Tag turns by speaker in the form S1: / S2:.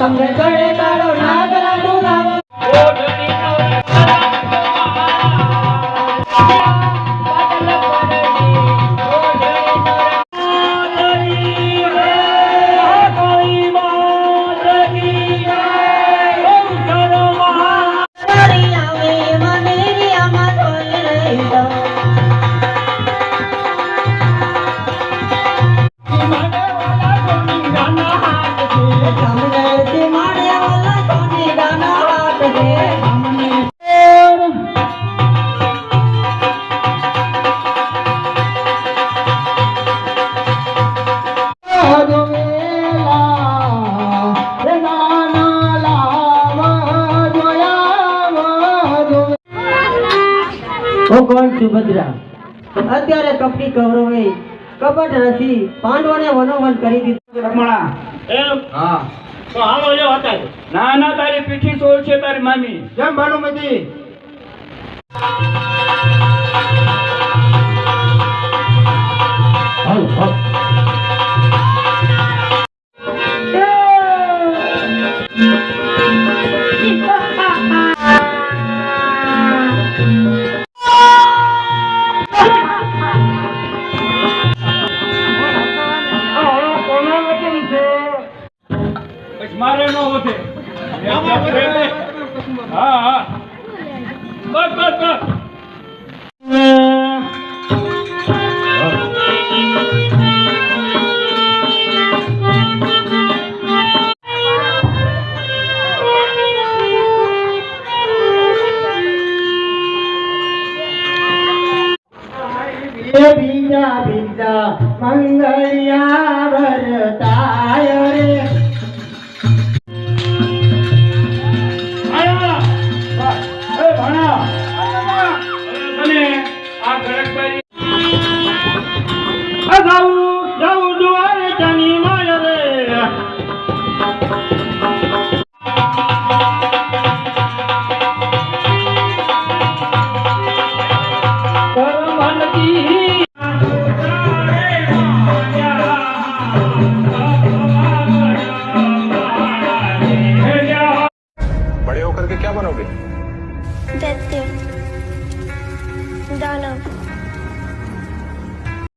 S1: તમને ગળે તારો નાગ હું કોણ સુભદ્રા. અત્યારે કપટી કૌરવે કપટ રસી પાંડવોને વનોવન કરી દીધું.
S2: રમણા. હા. ના ના તારી પીઠી સોળ છે તારી મામી.
S3: જેમ ભાનુમતી?
S2: મારે નો વધે. હા હા. બસ બસ બસ.
S1: બીજા બીજા મંગળિયા વરતાય રે. बड़े होकर के क्या बनोगे? Doctor doctor